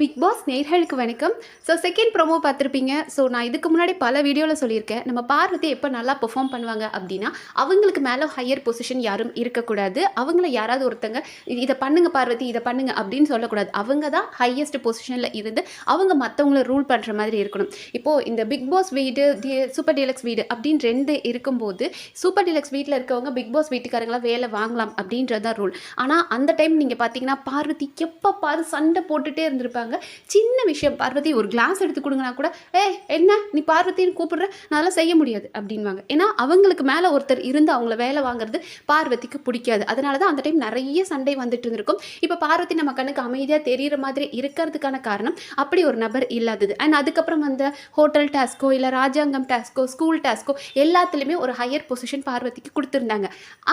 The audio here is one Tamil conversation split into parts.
பிக் பாஸ் நேர்களுக்கு வணக்கம். ஸோ செகண்ட் ப்ரோமோ பார்த்துருப்பீங்க. ஸோ நான் இதுக்கு முன்னாடி பல வீடியோவில் சொல்லியிருக்கேன். நம்ம பார்வதி எப்போ நல்லா பெர்ஃபார்ம் பண்ணுவாங்க அப்படின்னா அவங்களுக்கு மேலே ஹையர் பொசிஷன் யாரும் இருக்கக்கூடாது. அவங்கள யாராவது ஒருத்தங்க இதை பண்ணுங்க பார்வதி இதை பண்ணுங்க அப்படின்னு சொல்லக்கூடாது. அவங்க தான் ஹையஸ்ட் பொசிஷனில் இருந்து அவங்க மற்றவங்கள ரூல் பண்ணுற மாதிரி இருக்கணும். இப்போது இந்த பிக் பாஸ் வீடு தி சூப்பர் டீலக்ஸ் வீடு அப்படின்னு ரெண்டு இருக்கும்போது சூப்பர் டீலக்ஸ் வீட்டில் இருக்கவங்க பிக் பாஸ் வீட்டுக்காரங்களாம் வேலை வாங்கலாம் அப்படின்றது தான் ரூல் ஆனால் அந்த டைம் நீங்கள் பார்த்தீங்கன்னா பார்வதி எப்போ பாரு சண்டை போட்டுகிட்டே இருந்திருப்பாங்க. சின்ன விஷயம். பார்வதி ஒரு கிளாஸ் எடுத்து கொடுங்கன்னா கூட ஏ என்ன? நீ பார்வதின்னு கூப்பிடுற? நான்லாம் செய்ய முடியாது. அப்படின்வாங்க ஏன்னா அவங்களுக்கு மேலே ஒருத்தர் இருந்து அவங்கள வேலை வாங்குறது பார்வதிக்கு பிடிக்காது. அதனால தான் அந்த டைம் நிறைய சண்டை வந்துட்டு இருந்திருக்கும். இப்போ பார்வதி நம்ம கண்ணுக்கு அமைதியாக தெரிகிற மாதிரி இருக்கிறதுக்கான காரணம் அப்படி ஒரு நபர் இல்லாதது. அண்ட் அதுக்கப்புறம் அந்த ஹோட்டல் டாஸ்கோ இல்லை ராஜாங்கம் டாஸ்கோ ஸ்கூல் டாஸ்கோ எல்லாத்துலேயுமே ஒரு ஹையர் பொசிஷன் பார்வதிக்கு கொடுத்துருந்தாங்க.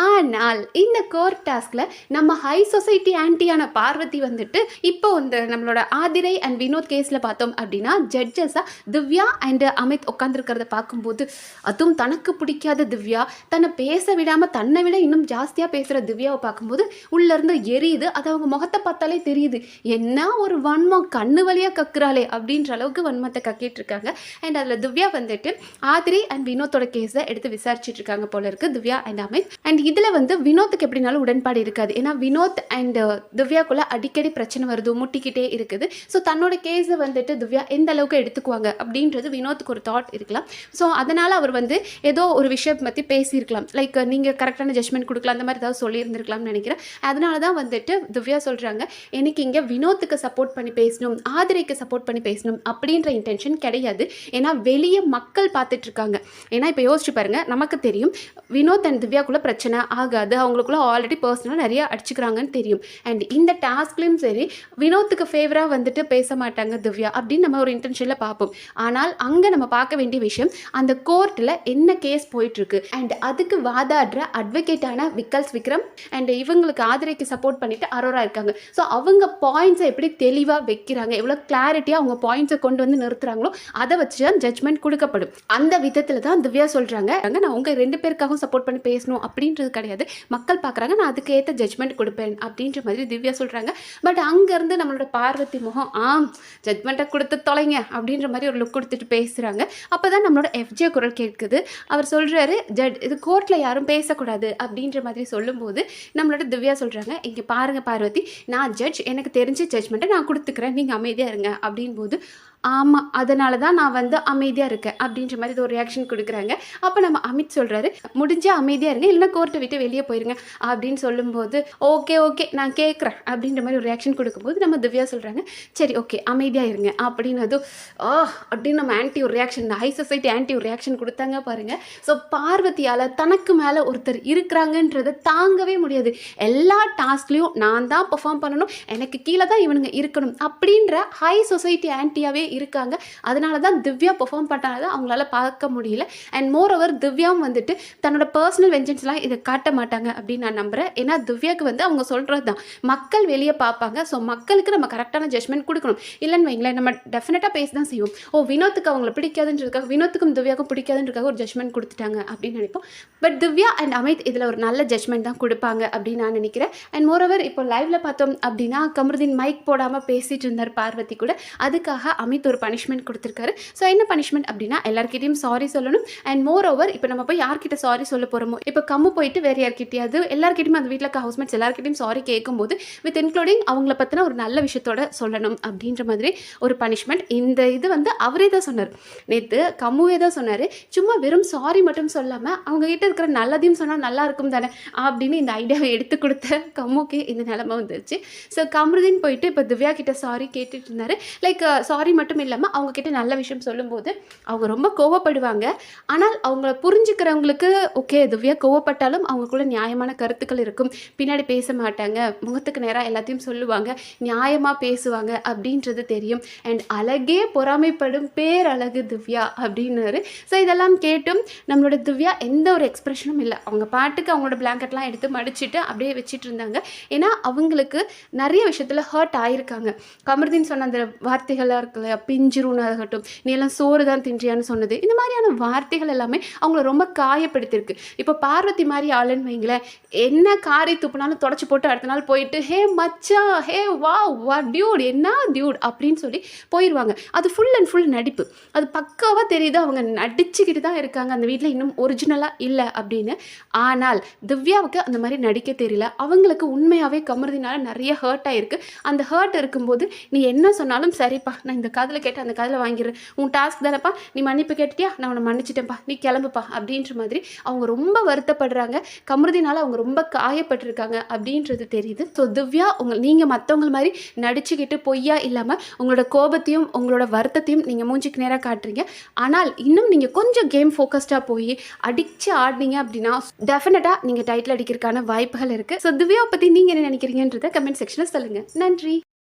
ஆனால் இந்த கோர் டாஸ்கில் நம்ம ஹை சொசைட்டி ஆன்டியான பார்வதி வந்துட்டு இப்போ இந்த நம்மளோட ஆதிரை அண்ட் வினோத் கேஸில் பார்த்தோம் அப்படின்னா ஜட்ஜஸாக திவ்யா அண்ட் அமித் உட்காந்துருக்கிறத பார்க்கும்போது அதுவும் தனக்கு பிடிக்காத திவ்யா தன்னை பேச விடாமல் தன்னை விட இன்னும் ஜாஸ்தியாக பேசுகிற திவ்யாவை பார்க்கும்போது உள்ளேருந்து எரியுது. அது அவங்க முகத்தை பார்த்தாலே தெரியுது. என்ன ஒரு வன்மம் கண்ணு வழியாக கக்குறாளே அப்படின்ற அளவுக்கு வன்மத்தை கக்கிட்டு இருக்காங்க அண்ட் அதில் திவ்யா வந்துட்டு ஆதிரி அண்ட் வினோத்தோட கேஸை எடுத்து விசாரிச்சுட்டு இருக்காங்க போல இருக்கு திவ்யா அண்ட் அமித். அண்ட் இதில் வந்து வினோத்துக்கு எப்படினாலும் உடன்பாடு இருக்காது. ஏன்னா வினோத் அண்ட் திவ்யாக்குள்ள அடிக்கடி பிரச்சனை வருது முட்டிக்கிட்டே இருக்குது. ஸோ தன்னோட கேஸை வந்துட்டு திவ்யா எந்த அளவுக்கு எடுத்துக்குவாங்க அப்படின்றது வினோத்துக்கு ஒரு தாட் இருக்கலாம். ஸோ அதனால் அவர் வந்து ஏதோ ஒரு விஷயம் பற்றி பேசியிருக்கலாம். லைக் நீங்கள் கரெக்டான ஜட்மெண்ட் கொடுக்கலாம் அந்த மாதிரி ஏதாவது சொல்லியிருந்திருக்கலாம்னு நினைக்கிறேன். அதனால தான் வந்துட்டு திவ்யா சொல்கிறாங்க எனக்கு இங்கே வினோத்துக்கு சப்போர்ட் பண்ணி பேசணும் ஆதிரைக்கு சப்போர்ட் பண்ணி பேசணும் அப்படின்ற இன்டென்ஷன் கிடையாது. ஏன்னா வெளியே மக்கள் பார்த்துட்டு இருக்காங்க ஏன்னா இப்போ யோசிச்சு பாருங்க நமக்கு தெரியும் வினோத் அண்ட் திவ்யாக்குள்ளே பிரச்சனை ஆகாது. அவங்களுக்குள்ள ஆல்ரெடி பர்சனலாக நிறைய அடிச்சுக்கிறாங்கன்னு தெரியும். அண்ட் இந்த டாஸ்க்லேயும் சரி வினோத்துக்கு ஃபேவராக வந்துட்டு பேச மாட்டாங்க திவ்யா அப்படின்னு நம்ம ஒரு இன்டென்ஷனில் பார்ப்போம். ஆனால் அங்கே நம்ம பார்க்க வேண்டிய விஷயம் அந்த கோர்ட்டில் என்ன கேஸ் போயிட்டுருக்கு? அண்ட் அதுக்கு வாதாடுற அட்வொகேட்டான விக்கல்ஸ் விக்ரம் அண்ட் இவங்களுக்கு ஆதிரைக்கு சப்போர்ட் பண்ணிட்டு அரோரா இருக்காங்க. ஸோ அவங்க பாயிண்ட்ஸை எப்படி தெளிவாக வைக்கிறாங்க? எவ்வளோ கிளாரிட்டியாக அவங்க பாயிண்ட்ஸை கொண்டு வந்து நிறுத்துறாங்களோ அதை வச்சு தான் ஜட்மெண்ட் கொடுக்கப்படும். அந்த விதத்தில் தான் திவ்யா சொல்கிறாங்க நான் உங்கள் ரெண்டு பேருக்காகவும் சப்போர்ட் பண்ணி பேசணும் அப்படின்றது கிடையாது. மக்கள் பார்க்குறாங்க நான் அதுக்கு ஏற்ற ஜட்மெண்ட் கொடுப்பேன் அப்படின்ற மாதிரி திவ்யா சொல்கிறாங்க பட் அங்கேருந்து நம்மளோட பார்வதி முகம் ஆம் ஜட்மெண்ட்டை கொடுத்து தொலைங்க அப்படின்ற மாதிரி ஒரு லுக் கொடுத்துட்டு பேசுகிறாங்க அப்போ தான் நம்மளோட எஃப்ஜே குரல் கேட்குது. அவர் சொல்கிறாரு ஜட் இது கோர்ட்டில் யாரும் பேசக்கூடாது அப்படின்ற மாதிரி சொல்லும்போது நம்மளோட திவ்யா சொல்கிறாங்க இங்கே பாருங்கள் பார்வதி நான் ஜட்ஜ் எனக்கு தெரிஞ்ச ஜட்மெண்ட்டை நான் கொடுத்துக்கிறேன். நீங்கள் அமைதியாக இருங்க அப்படின் போது ஆமாம் அதனால தான் நான் வந்து அமைதியாக இருக்கேன் அப்படின்ற மாதிரி இது ஒரு ரியாக்ஷன் கொடுக்குறாங்க. அப்போ நம்ம அமித் சொல்கிறாரு முடிஞ்ச அமைதியாக இருங்க இல்லைன்னா கோர்ட்டை விட்டு வெளியே போயிருங்க அப்படின்னு சொல்லும்போது ஓகே ஓகே நான் கேட்குறேன் அப்படின்ற மாதிரி ஒரு ரியாக்ஷன் கொடுக்கும்போது நம்ம திவ்யா சொல்கிறாங்க சரி ஓகே அமைதியாக இருங்க அப்படின்னு அதுவும் ஆ அப்படின்னு நம்ம ஆன்டி ஒரு ரியாக்ஷன் ஹை சொசைட்டி ஆன்டி ஒரு ரியாக்ஷன் கொடுத்தாங்க பாருங்கள் ஸோ பார்வதியால் தனக்கு மேலே ஒருத்தர் இருக்கிறாங்கன்றதை தாங்கவே முடியாது. எல்லா டாஸ்க்லேயும் நான் தான் பெர்ஃபார்ம் பண்ணணும் எனக்கு கீழே தான் இவனுங்க இருக்கணும் அப்படின்ற ஹை சொசைட்டி ஆன்ட்டியாகவே இருக்காங்க. அதனால தான் திவ்யா பெர்ஃபார்ம் பண்ணாத அவங்களால பார்க்க முடியல. அண்ட் மோர் ஓவர் திவ்யாவும் வந்துட்டு தன்னோட பர்சனல் வெஞ்சன்ஸ்லாம் இதை காட்ட மாட்டாங்க அப்படின்னு நான் நம்புகிறேன் ஏன்னா திவ்யாவுக்கு வந்து அவங்க சொல்கிறது தான். மக்கள் வெளியே பார்ப்பாங்க. ஸோ மக்களுக்கு நம்ம கரெக்டான ஜட்மெண்ட் கொடுக்கணும். இல்லைன்னு வைங்களேன் நம்ம டெஃபினட்டாக பேசி தான் செய்வோம். ஓ வினோத்துக்கு அவங்கள பிடிக்காதுன்றதுக்காக வினோத்துக்கும் திவ்யாவுக்கும் பிடிக்காதுன்றதுக்காக ஒரு ஜட்மெண்ட் கொடுத்துட்டாங்க அப்படின்னு நினைப்போம். பட் திவ்யா அண்ட் அமித் இதில் ஒரு நல்ல ஜட்மெண்ட் தான் கொடுப்பாங்க அப்படின்னு நான் நினைக்கிறேன். அண்ட் மோரோவர் இப்போ லைவ்ல பார்த்தோம் அப்படின்னா கமருதீன் மைக் போடாமல் பேசிட்டு இருந்தார் பார்வதி கூட. அதுக்காக அமித் ஒரு பனிஷ்மெண்ட் கொடுத்துருக்காரு. ஸோ என்ன பனிஷ்மெண்ட் அப்படின்னா எல்லாருக்கிட்டையும் சாரி சொல்லணும். அண்ட் மோர் ஓவர் இப்போ நம்ம போய் யார்கிட்ட சாரி சொல்ல போகிறோமோ இப்போ கம்மு போயிட்டு வேறு யார்கிட்டயாவது எல்லாருக்கிட்டையும் அந்த வீட்டில் இருக்க ஹவுஸ்மேட்ஸ் எல்லாருக்கிட்டையும் சாரி கேட்கும்போது வித் இன்க்ளூடிங் அவங்கள பற்றின ஒரு நல்ல விஷயத்தோட சொல்லணும் அப்படின்ற மாதிரி ஒரு பனிஷ்மெண்ட் இந்த இது வந்து அவரே தான் சொன்னார். நேற்று கம்முவே தான் சொன்னார். சும்மா வெறும் சாரி மட்டும் சொல்லாமல் அவங்க கிட்ட இருக்கிற நல்லதையும் சொன்னால் நல்லா இருக்கும் தானே அப்படின்னு இந்த ஐடியாவை எடுத்து கொடுத்த கம்முக்கு இந்த நிலமை வந்துருச்சு. ஸோ கமருதின் போயிட்டு இப்போ திவ்யா கிட்ட சாரி கேட்டுட்டு இருந்தார். லைக் சாரி மட்டும் மட்டும் இல்லாமல் அவங்கக்கிட்ட நல்ல விஷயம் சொல்லும்போது அவங்க ரொம்ப கோவப்படுவாங்க. ஆனால் அவங்கள புரிஞ்சுக்கிறவங்களுக்கு ஓகே திவ்யா கோவப்பட்டாலும் அவங்களுக்குள்ள நியாயமான கருத்துக்கள் இருக்கும். பின்னாடி பேச மாட்டாங்க. முகத்துக்கு நேராக எல்லாத்தையும் சொல்லுவாங்க. நியாயமாக பேசுவாங்க அப்படின்றது தெரியும். அண்ட் அழகே பொறாமைப்படும் பேரழகு திவ்யா அப்படின்னாரு. ஸோ இதெல்லாம் கேட்டும் நம்மளோட திவ்யா எந்த ஒரு எக்ஸ்பிரஷனும் இல்லை. அவங்க பாட்டுக்கு அவங்களோட பிளாங்கெட்லாம் எடுத்து மடிச்சுட்டு அப்படியே வச்சுட்டு இருந்தாங்க ஏன்னா அவங்களுக்கு நிறைய விஷயத்தில் ஹர்ட் ஆகியிருக்காங்க கமருதீன் சொன்ன அந்த வார்த்தைகளாக இருக்கு பிஞ்சிருன்னு ஆகட்டும் நீ எல்லாம் சோறு தான் தின்றியான்னு சொன்னது. இந்த மாதிரியான வார்த்தைகள் எல்லாமே அவங்கள ரொம்ப காயப்படுத்தியிருக்கு இப்போ பார்வதி மாதிரி ஆளுன்னு வைங்களேன் என்ன காரை துப்புனாலும் தொடச்சி போட்டு அடுத்த நாள் போயிட்டு ஹே மச்சா ஹே வா வா டியூட் என்ன டியூட்? அப்படின்னு சொல்லி போயிடுவாங்க அது ஃபுல் அண்ட் ஃபுல் நடிப்பு. அது பக்காவாக தெரியுது. அவங்க நடிச்சுக்கிட்டு தான் இருக்காங்க. அந்த வீட்டில் இன்னும் ஒரிஜினலாக இல்லை அப்படின்னு. ஆனால் திவ்யாவுக்கு அந்த மாதிரி நடிக்க தெரியல. அவங்களுக்கு உண்மையாகவே கமருதினால நிறைய ஹர்ட் ஆகிருக்கு அந்த ஹர்ட் இருக்கும்போது நீ என்ன சொன்னாலும் சரிப்பா நான் இந்த கதை காதில் கேட்டு அந்த காதில் வாங்கிடுறேன் உன் டாஸ்க் தானப்பா. நீ மன்னிப்பு கேட்டுட்டியா? நான் உன்னை மன்னிச்சிட்டேன்ப்பா. நீ கிளம்புப்பா. அப்படின்ற மாதிரி அவங்க ரொம்ப வருத்தப்படுறாங்க. கமருதினால அவங்க ரொம்ப காயப்பட்டிருக்காங்க அப்படின்றது தெரியுது. ஸோ திவ்யா உங்கள் நீங்கள் மற்றவங்க மாதிரி நடிச்சுக்கிட்டு பொய்யா இல்லாமல் உங்களோட கோபத்தையும் உங்களோட வருத்தத்தையும் நீங்கள் மூஞ்சிக்கு நேராக காட்டுறீங்க. ஆனால் இன்னும் நீங்கள் கொஞ்சம் கேம் ஃபோக்கஸ்டாக போய் அடித்து ஆடினீங்க அப்படின்னா டெஃபினட்டாக நீங்கள் டைட்டில் அடிக்கிறதுக்கான வாய்ப்புகள் இருக்குது ஸோ திவ்யாவை பற்றி நீங்கள் என்ன நினைக்கிறீங்கன்றதை கமெண்ட் செக்ஷனில் சொல்லுங்கள் நன்றி.